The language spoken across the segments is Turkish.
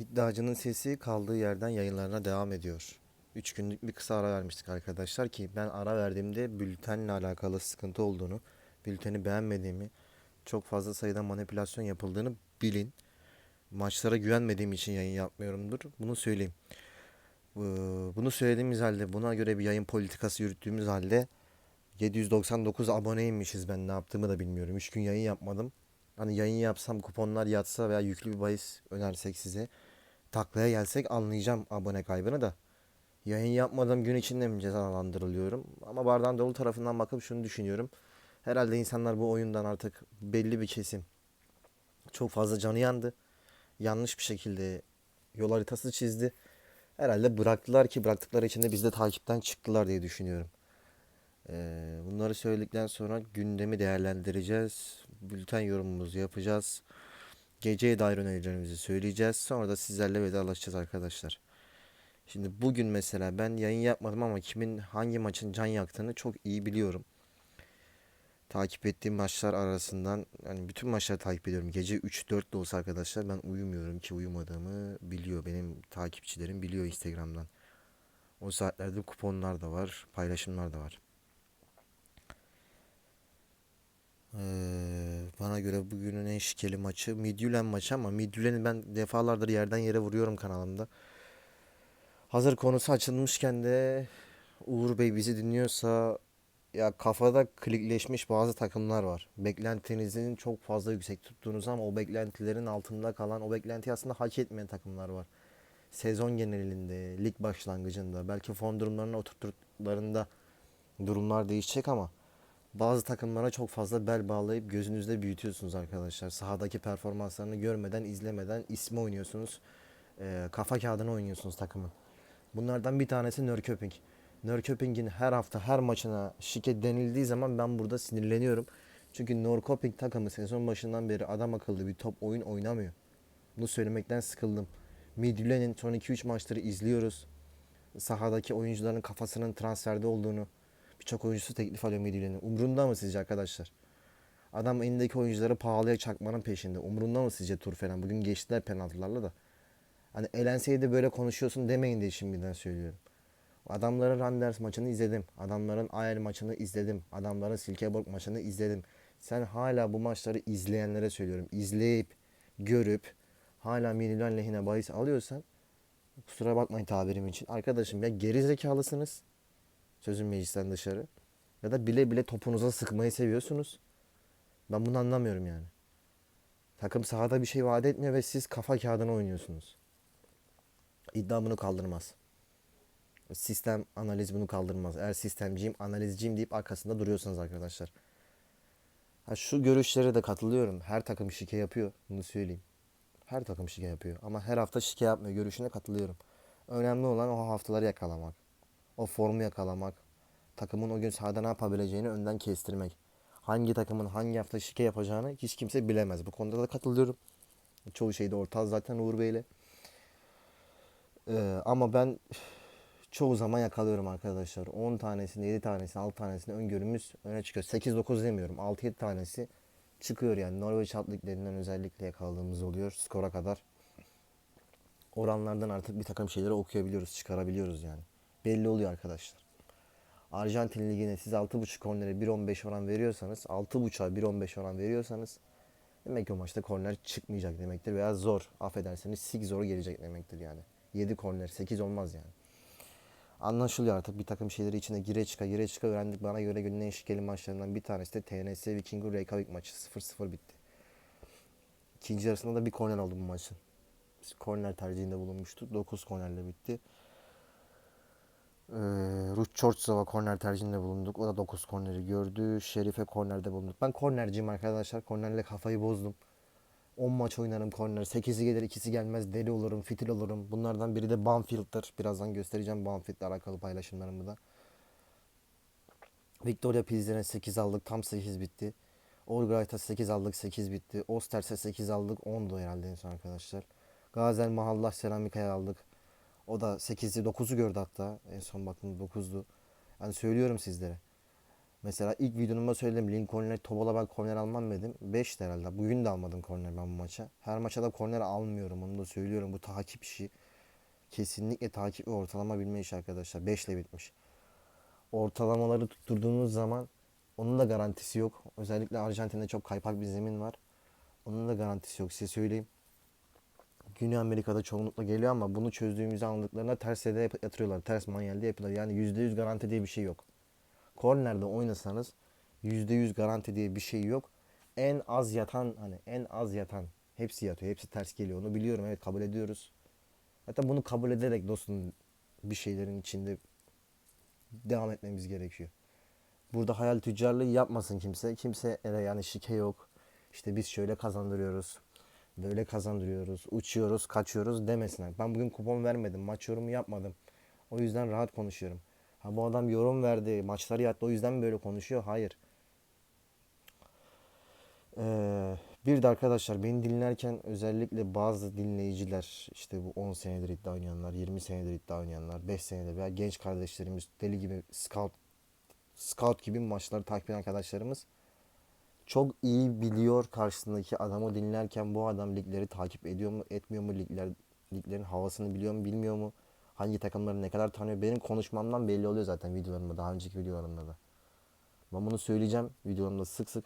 İddiacının sesi kaldığı yerden yayınlarına devam ediyor. 3 günlük bir kısa ara vermiştik arkadaşlar ki ben ara verdiğimde bültenle alakalı sıkıntı olduğunu, bülteni beğenmediğimi, çok fazla sayıda manipülasyon yapıldığını bilin. Maçlara güvenmediğim için yayın yapmıyorumdur. Bunu söyleyeyim. Ee, Bunu söylediğimiz halde, buna göre bir yayın politikası yürüttüğümüz halde 799 aboneymişiz ben ne yaptığımı da bilmiyorum. 3 gün yayın yapmadım. Hani yayın yapsam kuponlar yatsa veya yüklü bir bahis önersek size taklaya gelsek anlayacağım abone kaybını da. Yayın yapmadığım gün içinde mi cezalandırılıyorum? Ama bardağın dolu tarafından bakıp şunu düşünüyorum. Herhalde insanlar bu oyundan artık belli bir kesim çok fazla canı yandı. Yanlış bir şekilde yol haritası çizdi. Herhalde bıraktılar ki bıraktıkları için de biz de takipten çıktılar diye düşünüyorum. Ee, bunları söyledikten sonra gündemi değerlendireceğiz. Bülten yorumumuzu yapacağız. Geceye dair önerilerimizi söyleyeceğiz. Sonra da sizlerle vedalaşacağız arkadaşlar. Şimdi bugün mesela ben yayın yapmadım ama kimin hangi maçın can yaktığını çok iyi biliyorum. Takip ettiğim maçlar arasından yani bütün maçları takip ediyorum. Gece 3-4 de olsa arkadaşlar ben uyumuyorum ki uyumadığımı biliyor. Benim takipçilerim biliyor Instagram'dan. O saatlerde kuponlar da var, paylaşımlar da var. Bana göre bugünün en şikeli maçı Midtjylland maçı ama Midtjylland'i ben defalardır yerden yere vuruyorum kanalımda. Hazır konusu açılmışken de Uğur Bey bizi dinliyorsa ya kafada klikleşmiş bazı takımlar var. Beklentinizin çok fazla yüksek tuttuğunuz ama o beklentilerin altında kalan, o beklentiyi aslında hak etmeyen takımlar var. Sezon genelinde, lig başlangıcında, belki form durumlarını oturttuklarında durumlar değişecek ama bazı takımlara çok fazla bel bağlayıp gözünüzde büyütüyorsunuz arkadaşlar. Sahadaki performanslarını görmeden, izlemeden ismi oynuyorsunuz. Ee, kafa kağıdına oynuyorsunuz takımın. Bunlardan bir tanesi Norrköping. Norrköping'in her hafta her maçına şike denildiği zaman ben burada sinirleniyorum. Çünkü Norrköping takımı sezon başından beri adam akıllı bir top oyun oynamıyor. Bunu söylemekten sıkıldım. Midtjylland'in son 2-3 maçları izliyoruz. Sahadaki oyuncuların kafasının transferde olduğunu, birçok oyuncusu teklif alıyor Midtjylland'in. Umrunda mı sizce arkadaşlar? Adam elindeki oyuncuları pahalıya çakmanın peşinde. Umrunda mı sizce tur falan? Bugün geçtiler penaltılarla da. Hani elenseydi böyle konuşuyorsun demeyin diye şimdiden söylüyorum. Adamların Randers maçını izledim. Adamların Ayer maçını izledim. Adamların Silkeborg maçını izledim. Sen hala bu maçları izleyenlere söylüyorum. İzleyip, görüp hala Milan lehine bahis alıyorsan kusura bakmayın tabirim için. Arkadaşım ya geri zekalısınız. Sözün meclisten dışarı. Ya da bile bile topunuza sıkmayı seviyorsunuz. Ben bunu anlamıyorum yani. Takım sahada bir şey vaat etmiyor ve siz kafa kağıdına oynuyorsunuz. İddia bunu kaldırmaz. Sistem analiz bunu kaldırmaz. Eğer sistemciyim, analizciyim deyip arkasında duruyorsanız arkadaşlar. Ha şu görüşlere de katılıyorum. Her takım şike yapıyor. Bunu söyleyeyim. Her takım şike yapıyor. Ama her hafta şike yapmıyor. Görüşüne katılıyorum. Önemli olan o haftaları yakalamak. O formu yakalamak. Takımın o gün sahada ne yapabileceğini önden kestirmek. Hangi takımın hangi hafta şike yapacağını hiç kimse bilemez. Bu konuda da katılıyorum. Çoğu şeyde ortağız zaten Uğur Bey'le. Ee, ama ben çoğu zaman yakalıyorum arkadaşlar. 10 tanesini, 7 tanesini, 6 tanesini öngörümüz öne çıkıyor. 8-9 demiyorum. 6-7 tanesi çıkıyor yani. Norveç alt liglerinden özellikle yakaladığımız oluyor skora kadar. Oranlardan artık bir takım şeyleri okuyabiliyoruz, çıkarabiliyoruz yani. Belli oluyor arkadaşlar. Arjantin ligine siz 6.5 kornere 1.15 oran veriyorsanız, 6.5'a 1.15 oran veriyorsanız demek ki o maçta korner çıkmayacak demektir veya zor. Affederseniz sig zor gelecek demektir yani. 7 korner 8 olmaz yani. Anlaşılıyor artık bir takım şeyleri içine gire çıka gire çıka öğrendik. Bana göre günün en şikeli maçlarından bir tanesi de TNS Vikingur Reykjavik maçı 0-0 bitti. İkinci yarısında da bir korner aldı bu maçın. Korner tercihinde bulunmuştuk. 9 kornerle bitti. Ee, Ruth Chortzova korner tercihinde bulunduk. O da 9 korneri gördü. Şerife kornerde bulunduk. Ben kornerciyim arkadaşlar. Kornerle kafayı bozdum. 10 maç oynarım korner. 8'i gelir 2'si gelmez. Deli olurum, fitil olurum. Bunlardan biri de Banfield'dır. Birazdan göstereceğim Banfield'le alakalı paylaşımlarımı da. Victoria Pilsen'e 8 aldık. Tam 8 bitti. Orgreit'a 8 aldık. 8 bitti. Osters'e 8 aldık. 10'du herhalde en son arkadaşlar. Gazel Mahallah Seramika'ya aldık. O da 8'i 9'u gördü hatta. En son baktığımda 9'du. Yani söylüyorum sizlere. Mesela ilk videomda söyledim Lincoln'le Tobal'a ben korner almam dedim. 5 herhalde. Bugün de almadım korner ben bu maça. Her maça da korner almıyorum onu da söylüyorum. Bu takip işi. Kesinlikle takip ve ortalama bilme işi arkadaşlar. 5 ile bitmiş. Ortalamaları tutturduğunuz zaman onun da garantisi yok. Özellikle Arjantin'de çok kaypak bir zemin var. Onun da garantisi yok size söyleyeyim. Güney Amerika'da çoğunlukla geliyor ama bunu çözdüğümüzü anladıklarında ters yap- yatırıyorlar. Ters manyelde yapıyorlar. Yani %100 garanti diye bir şey yok. Kornerde oynasanız %100 garanti diye bir şey yok. En az yatan hani en az yatan hepsi yatıyor. Hepsi ters geliyor. Onu biliyorum evet kabul ediyoruz. Hatta bunu kabul ederek dostum bir şeylerin içinde devam etmemiz gerekiyor. Burada hayal tüccarlığı yapmasın kimse. Kimse yani şike yok. İşte biz şöyle kazandırıyoruz. Böyle kazandırıyoruz. Uçuyoruz, kaçıyoruz demesinler. Ben bugün kupon vermedim. Maç yorumu yapmadım. O yüzden rahat konuşuyorum. Ha bu adam yorum verdi. Maçları yattı. O yüzden böyle konuşuyor? Hayır. Ee, bir de arkadaşlar beni dinlerken özellikle bazı dinleyiciler işte bu 10 senedir iddia oynayanlar, 20 senedir iddia oynayanlar, 5 senedir veya genç kardeşlerimiz deli gibi scout scout gibi maçları takip eden arkadaşlarımız çok iyi biliyor karşısındaki adamı dinlerken bu adam ligleri takip ediyor mu, etmiyor mu, ligler, liglerin havasını biliyor mu, bilmiyor mu, hangi takımları ne kadar tanıyor. Benim konuşmamdan belli oluyor zaten videolarımda, daha önceki videolarımda da. Ben bunu söyleyeceğim videolarımda sık sık.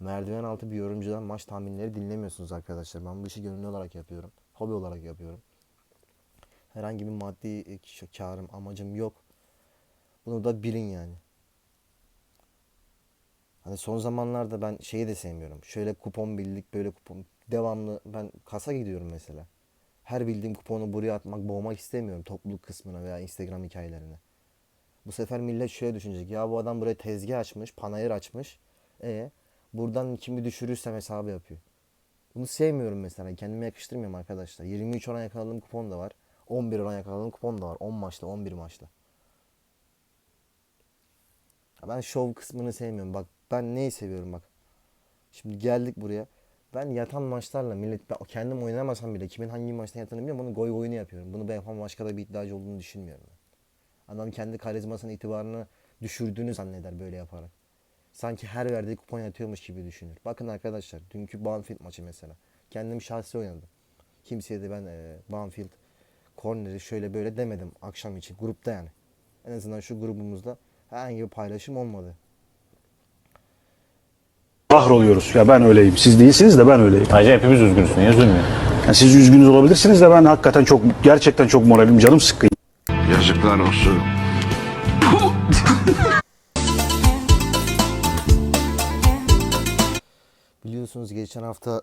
Merdiven altı bir yorumcudan maç tahminleri dinlemiyorsunuz arkadaşlar. Ben bu işi gönüllü olarak yapıyorum. Hobi olarak yapıyorum. Herhangi bir maddi e, karım, amacım yok. Bunu da bilin yani. Hani son zamanlarda ben şeyi de sevmiyorum. Şöyle kupon bildik, böyle kupon. Devamlı ben kasa gidiyorum mesela. Her bildiğim kuponu buraya atmak, boğmak istemiyorum topluluk kısmına veya Instagram hikayelerine. Bu sefer millet şöyle düşünecek. Ya bu adam buraya tezgah açmış, panayır açmış. E buradan kimi düşürürsem hesabı yapıyor. Bunu sevmiyorum mesela. Kendime yakıştırmıyorum arkadaşlar. 23 oran yakaladığım kupon da var. 11 oran yakaladığım kupon da var. 10 maçla, 11 maçla. Ben şov kısmını sevmiyorum. Bak ben neyi seviyorum bak. Şimdi geldik buraya. Ben yatan maçlarla millet ben kendim oynamasam bile kimin hangi maçta yatağını bilmiyorum. Bunu goy goyunu yapıyorum. Bunu ben yapan başka da bir iddiacı olduğunu düşünmüyorum. ben. Adam kendi karizmasını, itibarını düşürdüğünü zanneder böyle yaparak. Sanki her verdiği kupon yatıyormuş gibi düşünür. Bakın arkadaşlar dünkü Banfield maçı mesela. Kendim şahsi oynadım. Kimseye de ben e, Banfield korneri şöyle böyle demedim akşam için grupta yani. En azından şu grubumuzda herhangi bir paylaşım olmadı. kahroluyoruz. Ya ben öyleyim. Siz değilsiniz de ben öyleyim. Ayrıca hepimiz üzgünsün ya üzülmüyor. Yani siz üzgünüz olabilirsiniz de ben hakikaten çok gerçekten çok moralim canım sıkkın. Yazıklar olsun. Biliyorsunuz geçen hafta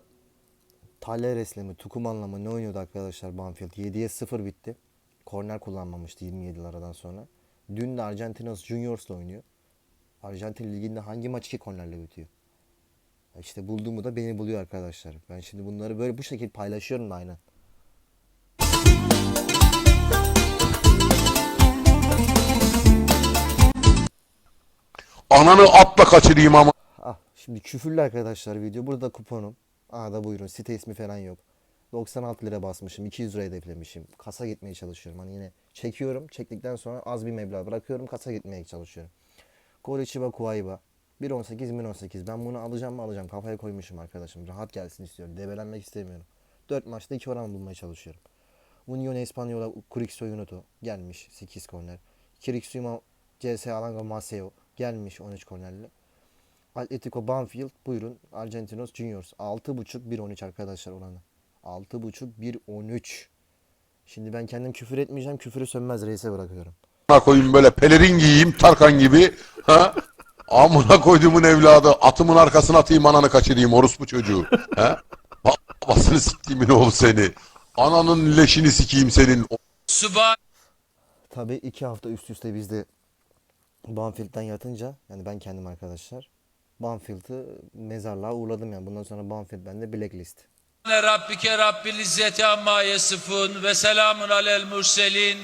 Talleres'le mi Tucuman'la mı ne oynuyordu arkadaşlar Banfield? 7'ye 0 bitti. Korner kullanmamıştı 27 aradan sonra. Dün de Argentinos Juniors'la oynuyor. Arjantin liginde hangi maç iki kornerle bitiyor? İşte bulduğumu da beni buluyor arkadaşlar. Ben şimdi bunları böyle bu şekilde paylaşıyorum da aynen. Ananı atla kaçırayım ama. Ah şimdi küfürlü arkadaşlar video. Burada kuponum. Aa da buyurun. Site ismi falan yok. 96 lira basmışım. 200 lira hedeflemişim. Kasa gitmeye çalışıyorum. Hani yine çekiyorum. Çektikten sonra az bir meblağ bırakıyorum. Kasa gitmeye çalışıyorum. Coritiba Kuayba. 1.18 1.18. Ben bunu alacağım mı alacağım. Kafaya koymuşum arkadaşım. Rahat gelsin istiyorum. Debelenmek istemiyorum. 4 maçta 2 oran bulmaya çalışıyorum. Union Espanola Curixo Yunoto gelmiş 8 korner. Kirixima CS Alanga Maceo gelmiş 13 kornerle. Atletico Banfield buyurun Argentinos Juniors 6.5 1.13 arkadaşlar oranı. 6.5 1.13. Şimdi ben kendim küfür etmeyeceğim. Küfürü sönmez reise bırakıyorum. Amına koyayım böyle pelerin giyeyim Tarkan gibi. Ha? Amına koyduğumun evladı. Atımın arkasına atayım ananı kaçırayım orospu çocuğu. Ha? Babasını siktiğimin oğlu seni. Ananın leşini sikeyim senin. Subhan Tabii iki hafta üst üste bizde Banfield'den yatınca yani ben kendim arkadaşlar Banfield'ı mezarlığa uğurladım yani. Bundan sonra Banfield bende blacklist. Rabbike Rabbil İzzeti amma yasifun ve selamun alel murselin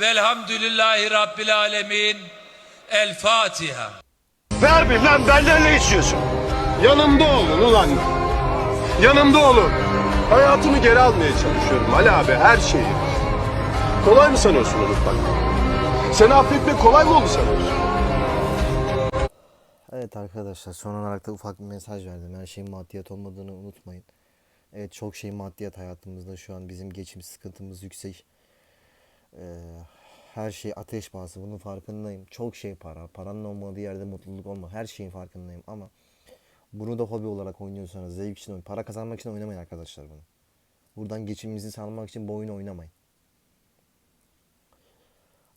velhamdülillahi Rabbil alemin. El Fatiha. Ver lan benden ne istiyorsun? Yanımda olun ulan. Yanımda olun. Hayatımı geri almaya çalışıyorum Ali abi her şeyi. Kolay mı sanıyorsun unutmak? Seni affetmek kolay mı oldu sanıyorsun? Evet arkadaşlar son olarak da ufak bir mesaj verdim. Her şeyin maddiyat olmadığını unutmayın. Evet çok şey maddiyat hayatımızda şu an bizim geçim sıkıntımız yüksek. Ee, her şey ateş pahası bunun farkındayım. Çok şey para. Paranın olmadığı yerde mutluluk olma. Her şeyin farkındayım ama bunu da hobi olarak oynuyorsanız zevk için oyn- para kazanmak için oynamayın arkadaşlar bunu. Buradan geçiminizi sağlamak için bu oyunu oynamayın.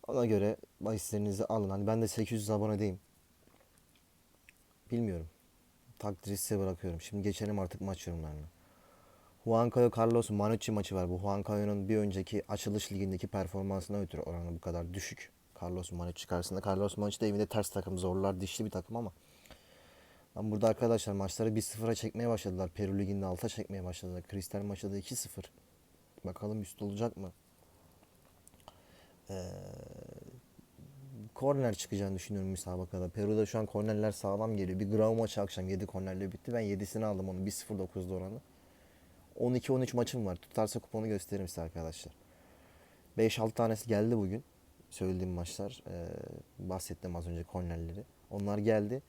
Ona göre bahislerinizi alın. Hani ben de 800 abonedeyim. Bilmiyorum. Takdiri size bırakıyorum. Şimdi geçelim artık maç yorumlarına. Huancayo Carlos Manucci maçı var. Bu Huancayo'nun bir önceki açılış ligindeki performansına ötürü oranı bu kadar düşük. Carlos Manucci karşısında. Carlos Manucci de evinde ters takım zorlar dişli bir takım ama ben burada arkadaşlar maçları 1-0'a çekmeye başladılar. Peru Ligi'nde 6'a çekmeye başladılar. Kristal maçı da 2-0. Bakalım üst olacak mı? Ee, korner çıkacağını düşünüyorum müsabakada. Peru'da şu an kornerler sağlam geliyor. Bir Grau maçı akşam 7 kornerle bitti. Ben 7'sini aldım onu. 1-0-9'da oranı. 12-13 maçım var. Tutarsa kuponu gösteririm size arkadaşlar. 5-6 tanesi geldi bugün. Söylediğim maçlar. Ee, bahsettim az önce kornerleri. Onlar geldi.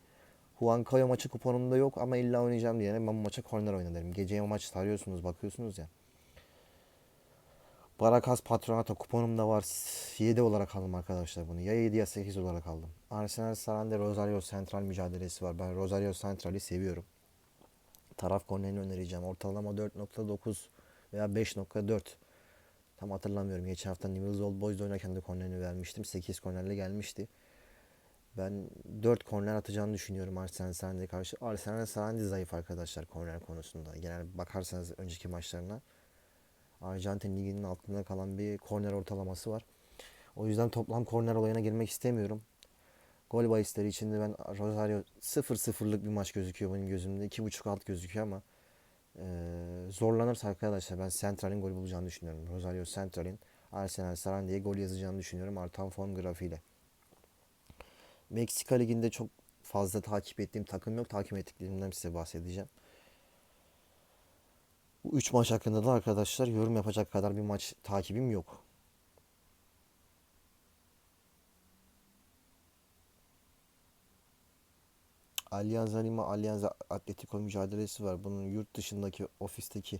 Huancayo maçı kuponumda yok ama illa oynayacağım diyene ben bu maça korner oynarım. Geceye maç sarıyorsunuz bakıyorsunuz ya. Barakas Patronato kuponumda var. 7 olarak aldım arkadaşlar bunu. Ya 7 ya 8 olarak aldım. Arsenal Sarande Rosario Central mücadelesi var. Ben Rosario Central'i seviyorum. Taraf kornerini önereceğim. Ortalama 4.9 veya 5.4. Tam hatırlamıyorum. Geçen hafta Newell's Old Boys'da oynarken de kornerini vermiştim. 8 kornerle gelmişti. Ben 4 korner atacağını düşünüyorum Arsenal Sarande'ye karşı. Arsenal Sarande zayıf arkadaşlar korner konusunda. Genel bakarsanız önceki maçlarına. Arjantin liginin altında kalan bir korner ortalaması var. O yüzden toplam korner olayına girmek istemiyorum. Gol bahisleri içinde ben Rosario 0-0'lık bir maç gözüküyor benim gözümde. 2.5 alt gözüküyor ama eee, zorlanırsa arkadaşlar ben Central'in gol bulacağını düşünüyorum. Rosario Central'in Arsenal Sarande'ye gol yazacağını düşünüyorum artan form grafiğiyle. Meksika Ligi'nde çok fazla takip ettiğim takım yok. Takip ettiklerimden size bahsedeceğim. Bu 3 maç hakkında da arkadaşlar yorum yapacak kadar bir maç takibim yok. Allianz Lima Allianz Atletico mücadelesi var. Bunun yurt dışındaki ofisteki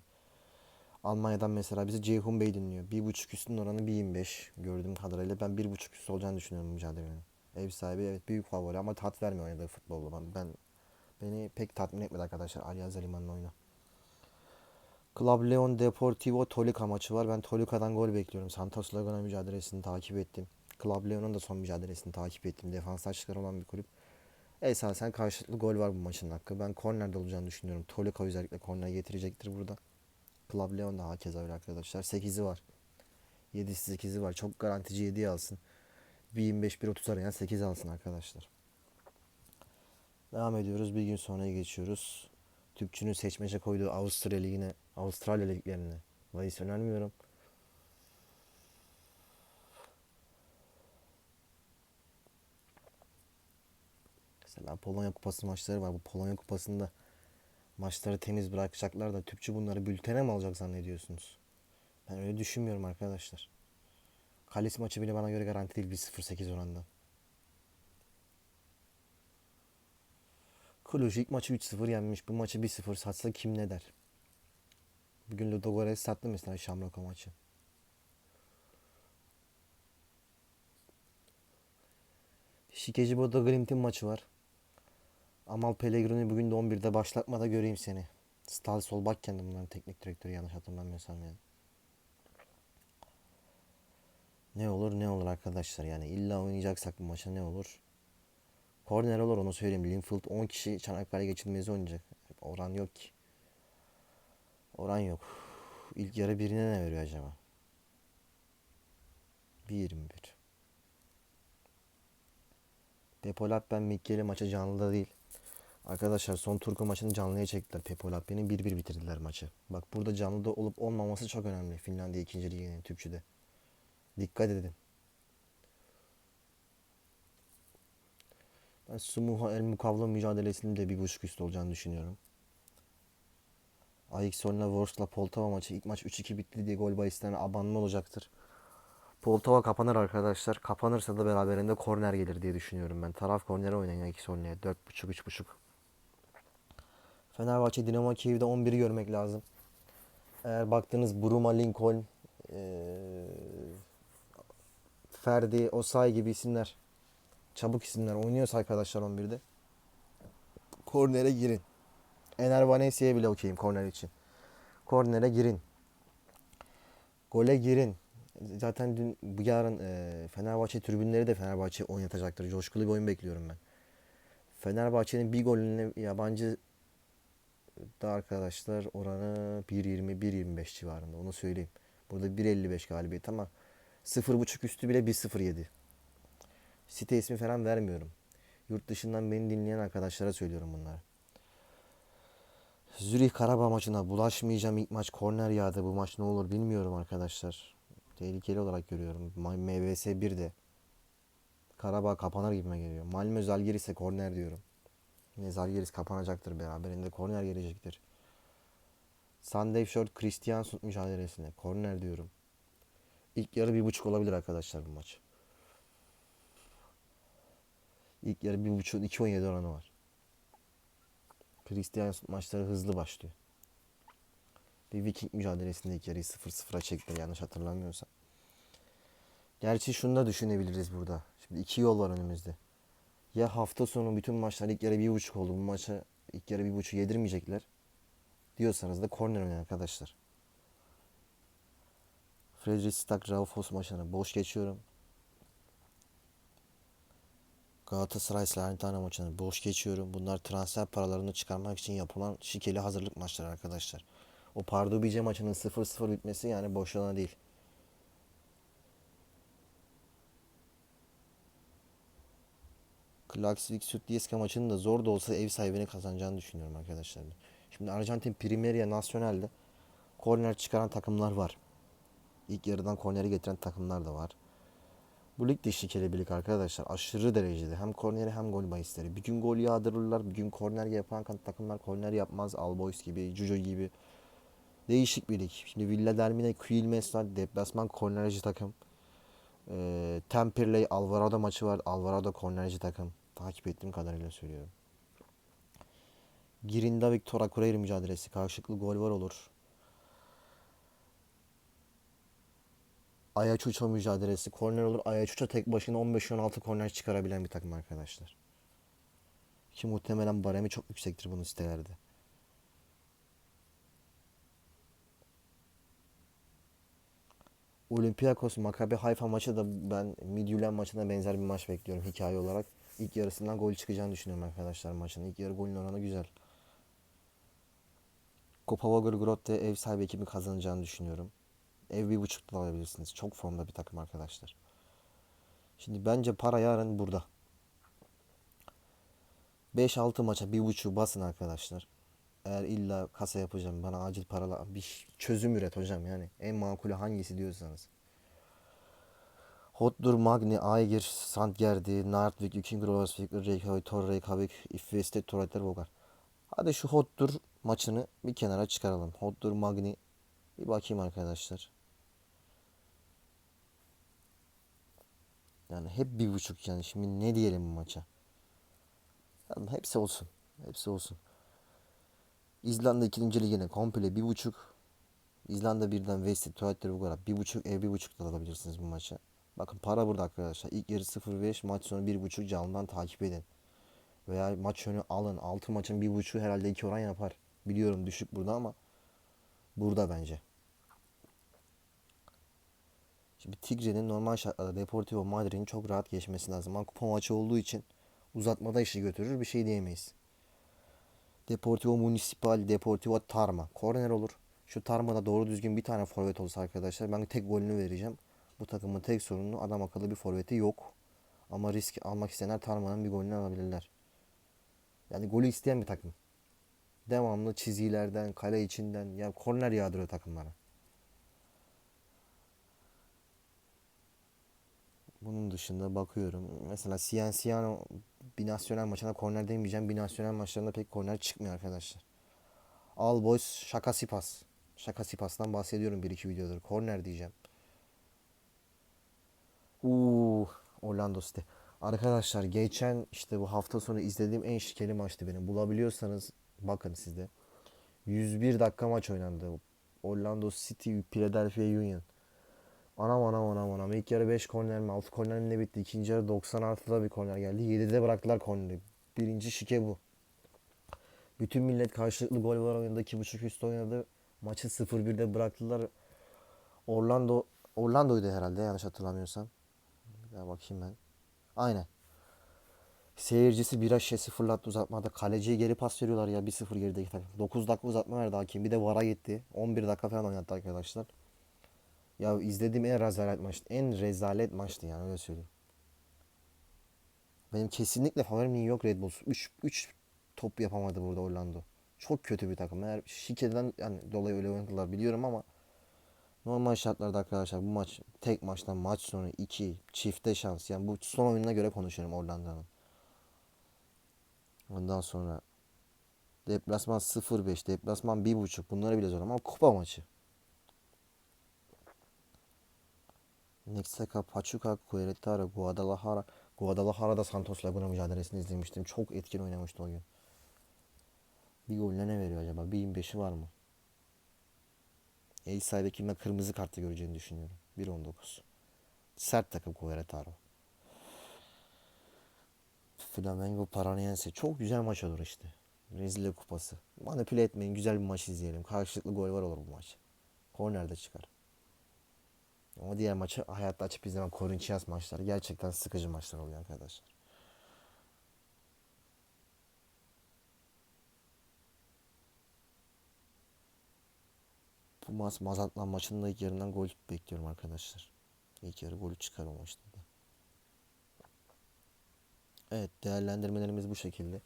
Almanya'dan mesela bizi Ceyhun Bey dinliyor. 1.5 üstün oranı 1.25 gördüğüm kadarıyla. Ben 1.5 üst olacağını düşünüyorum mücadelenin. Ev sahibi evet büyük favori ama tat vermiyor oynadığı futbolda. Ben, ben beni pek tatmin etmedi arkadaşlar Allianz Lima'nın oyunu. Club Leon Deportivo Toluca maçı var. Ben Toluca'dan gol bekliyorum. Santos Laguna mücadelesini takip ettim. Club Leon'un da son mücadelesini takip ettim. Defans açıkları olan bir kulüp. Esasen karşılıklı gol var bu maçın hakkı. Ben kornerde olacağını düşünüyorum. Toluca özellikle korner getirecektir burada. Club Leon da hakeza öyle arkadaşlar. 8'i var. 7'si 8'i var. Çok garantici 7'yi alsın. 1.25 1.30 arayan 8 alsın arkadaşlar. Devam ediyoruz. Bir gün sonra geçiyoruz. Tüpçünün seçmece koyduğu Avusturya Ligi'ne, Avustralya liglerine. Bahis önermiyorum. Mesela Polonya Kupası maçları var. Bu Polonya Kupası'nda maçları temiz bırakacaklar da tüpçü bunları bültene mi alacak zannediyorsunuz? Ben öyle düşünmüyorum arkadaşlar. Kalis maçı bile bana göre garanti değil 1-0-8 oranda. Cluj ilk maçı 3-0 yenmiş. Bu maçı 1-0 satsa kim ne der? Bugün Ludogorets sattı mesela Şamroka maçı. Şikeci Bodo Glimt'in maçı var. Amal Pellegrini bugün de 11'de başlatmada göreyim seni. Stal Solbakken bunların teknik direktörü yanlış hatırlamıyorsam yani. Ne olur ne olur arkadaşlar yani illa oynayacaksak bu maça ne olur? Korner olur onu söyleyeyim. Linfield 10 kişi Çanakkale geçilmezi oynayacak. Oran yok ki. Oran yok. İlk yarı birine ne veriyor acaba? 1.21 Depolap ben Mikkeli maçı canlıda değil. Arkadaşlar son Turku maçını canlıya çektiler. Pepolap beni 1-1 bitirdiler maçı. Bak burada canlıda olup olmaması çok önemli. Finlandiya 2. liginin Türkçü'de. Dikkat edin. Ben Sumuha El Mukavla mücadelesinin de bir buçuk üst olacağını düşünüyorum. AX Solna Vorskla Poltava maçı ilk maç 3-2 bitti diye gol bahislerine abanma olacaktır. Poltava kapanır arkadaşlar. Kapanırsa da beraberinde korner gelir diye düşünüyorum ben. Taraf korneri oynayın iki sonraya. 4.5 3.5. Fenerbahçe Dinamo Kiev'de 11'i görmek lazım. Eğer baktığınız Bruma, Lincoln, Ferdi, Osay gibi isimler çabuk isimler oynuyorsa arkadaşlar 11'de kornere girin. Ener Valencia'ya bile okeyim korner için. Kornere girin. Gole girin. Zaten dün bu yarın e, Fenerbahçe tribünleri de Fenerbahçe oynatacaktır. Coşkulu bir oyun bekliyorum ben. Fenerbahçe'nin bir golünü yabancı da arkadaşlar oranı 1.20-1.25 civarında. Onu söyleyeyim. Burada 1.55 galibiyet ama 0.5 üstü bile 1.07. Site ismi falan vermiyorum. Yurt dışından beni dinleyen arkadaşlara söylüyorum bunları. Zürih Karabağ maçına bulaşmayacağım. İlk maç korner yağdı. Bu maç ne olur bilmiyorum arkadaşlar. Tehlikeli olarak görüyorum. MVS 1 de. Karabağ kapanır gibime geliyor. Malmö Zalgiris'e korner diyorum. Yine Zalgiris kapanacaktır beraberinde. Korner gelecektir. Sandefjord Kristiansund mücadelesine korner diyorum. İlk yarı bir buçuk olabilir arkadaşlar bu maç. İlk yarı bir buçuk 2.17 oranı var. Kristiansund maçları hızlı başlıyor. Bir Viking mücadelesinde ilk yarıyı 0-0'a çektiler yanlış hatırlamıyorsam. Gerçi şunu da düşünebiliriz burada. Şimdi iki yol var önümüzde. Ya hafta sonu bütün maçlar ilk yarı bir buçuk oldu. Bu maça ilk yarı bir buçuk yedirmeyecekler. Diyorsanız da korner oynayın arkadaşlar. Fredrikstad Raufoss maçını boş geçiyorum. Galatasaray Salernitana maçını boş geçiyorum. Bunlar transfer paralarını çıkarmak için yapılan şikeli hazırlık maçları arkadaşlar. O Pardubice maçının 0-0 bitmesi yani boşuna değil. Klaksvik Sütliyeska maçının da zor da olsa ev sahibine kazanacağını düşünüyorum arkadaşlar. Şimdi Arjantin Primera Nacional'de korner çıkaran takımlar var. İlk yarıdan korneri getiren takımlar da var. Bu lig de şikeli bir lig arkadaşlar. Aşırı derecede. Hem korneri hem gol bahisleri. Bir gün gol yağdırırlar. Bir gün korner yapan takımlar korner yapmaz. Alboys gibi, Jujo gibi. Değişik bir lig. Şimdi Villa Dermine Quilmes var. Deplasman kornerci takım. Ee, Temperley Alvarado maçı var. Alvarado kornerci takım. Takip ettiğim kadarıyla söylüyorum. Girinda Victor Akureyri mücadelesi. Karşılıklı gol var olur. Ayaçuço mücadelesi. Korner olur. Ayaçuço tek başına 15-16 korner çıkarabilen bir takım arkadaşlar. Ki muhtemelen baremi çok yüksektir bunun sitelerde. Olympiakos Maccabi Haifa maçı da ben Midtjylland maçına benzer bir maç bekliyorum hikaye olarak. İlk yarısından gol çıkacağını düşünüyorum arkadaşlar maçın. İlk yarı golün oranı güzel. Copa Vogel ev sahibi ekibi kazanacağını düşünüyorum. Ev bir buçukta alabilirsiniz. Çok formda bir takım arkadaşlar. Şimdi bence para yarın burada. 5-6 maça bir buçuğu basın arkadaşlar. Eğer illa kasa yapacağım bana acil paralar bir çözüm üret hocam yani. En makulü hangisi diyorsanız. Hotdur, Magni, Aygir, Sandgerdi, Nardvik, Viking Rovasvik, Reykjavik, Reykjavik, İfveste, Toreter, Vogar. Hadi şu Hotdur maçını bir kenara çıkaralım. Hotdur, Magni bir bakayım arkadaşlar. Yani hep bir buçuk yani. Şimdi ne diyelim bu maça? Tamam, hepsi olsun. Hepsi olsun. İzlanda 2. ligine komple bir buçuk. İzlanda birden West Tuvaletleri bu kadar. Bir buçuk ev bir buçuk da alabilirsiniz bu maça. Bakın para burada arkadaşlar. İlk yarı 0-5 maç sonu bir buçuk canlıdan takip edin. Veya maç yönü alın. 6 maçın bir buçuğu herhalde 2 oran yapar. Biliyorum düşük burada ama burada bence. Şimdi Tigre'nin normal şartlarda Deportivo Madrid'in çok rahat geçmesi lazım. Ama kupa maçı olduğu için uzatmada işi götürür bir şey diyemeyiz. Deportivo Municipal, Deportivo Tarma. Korner olur. Şu Tarma'da doğru düzgün bir tane forvet olsa arkadaşlar ben tek golünü vereceğim. Bu takımın tek sorunu adam akıllı bir forveti yok. Ama risk almak isteyenler Tarma'nın bir golünü alabilirler. Yani golü isteyen bir takım. Devamlı çizgilerden, kale içinden ya korner yağdırıyor takımlara. Bunun dışında bakıyorum. Mesela Cienciano binasyonel maçına korner demeyeceğim. Binasyonel maçlarında pek korner çıkmıyor arkadaşlar. All Boys Şaka Sipas. Şaka Sipas'tan bahsediyorum bir iki videodur. Korner diyeceğim. Uuu Orlando City. Arkadaşlar geçen işte bu hafta sonu izlediğim en şikeli maçtı benim. Bulabiliyorsanız bakın sizde. 101 dakika maç oynandı. Orlando City Philadelphia Union. Anam anam anam anam. İlk yarı 5 korner mi 6 korner mi ne bitti. İkinci yarı 96'da bir korner geldi. 7'de bıraktılar korneri. Birinci şike bu. Bütün millet karşılıklı gol var oynadı. 2.5 üst oynadı. Maçı 0-1'de bıraktılar. Orlando Orlando'ydu herhalde yanlış hatırlamıyorsam. Ya bakayım ben. Aynen. Seyircisi biraz şişesi fırlattı uzatmada. Kaleciye geri pas veriyorlar ya 1-0 gerideki takım. 9 dakika uzatma verdi hakim. Bir de VAR'a gitti. 11 dakika falan oynattı arkadaşlar. Ya izlediğim en rezalet maçtı. En rezalet maçtı yani öyle söyleyeyim. Benim kesinlikle favorim New York Red Bulls. 3 3 top yapamadı burada Orlando. Çok kötü bir takım. Eğer şikeden yani dolayı öyle oynadılar biliyorum ama normal şartlarda arkadaşlar bu maç tek maçtan maç sonu 2 çifte şans. Yani bu son oyununa göre konuşuyorum Orlando'nun. Ondan sonra deplasman 0-5, deplasman 1.5 bunları bile zor ama kupa maçı. Meksika, Pachuca, Querétaro, Guadalajara. Guadalajara'da Santos Laguna mücadelesini izlemiştim. Çok etkin oynamıştı o gün. Bir golle ne veriyor acaba? Bir 25'i var mı? Ev sahibekinde kırmızı kartı göreceğini düşünüyorum. 1.19. Sert takım Querétaro. Flamengo Paranaense. Çok güzel maç olur işte. Brezilya kupası. Manipüle etmeyin. Güzel bir maç izleyelim. Karşılıklı gol var olur bu maç. Kornerde çıkar. Ama diğer maçı hayatta açıp izlemem. Corinthians maçları gerçekten sıkıcı maçlar oluyor arkadaşlar. Bu maç Mazatlan maçında ilk yarından gol bekliyorum arkadaşlar. İlk yarı golü çıkar o maçta da. Evet değerlendirmelerimiz bu şekilde.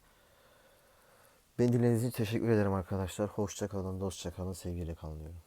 Beni dinlediğiniz için teşekkür ederim arkadaşlar. Hoşça kalın, dostça kalın, sevgiyle kalın diyorum.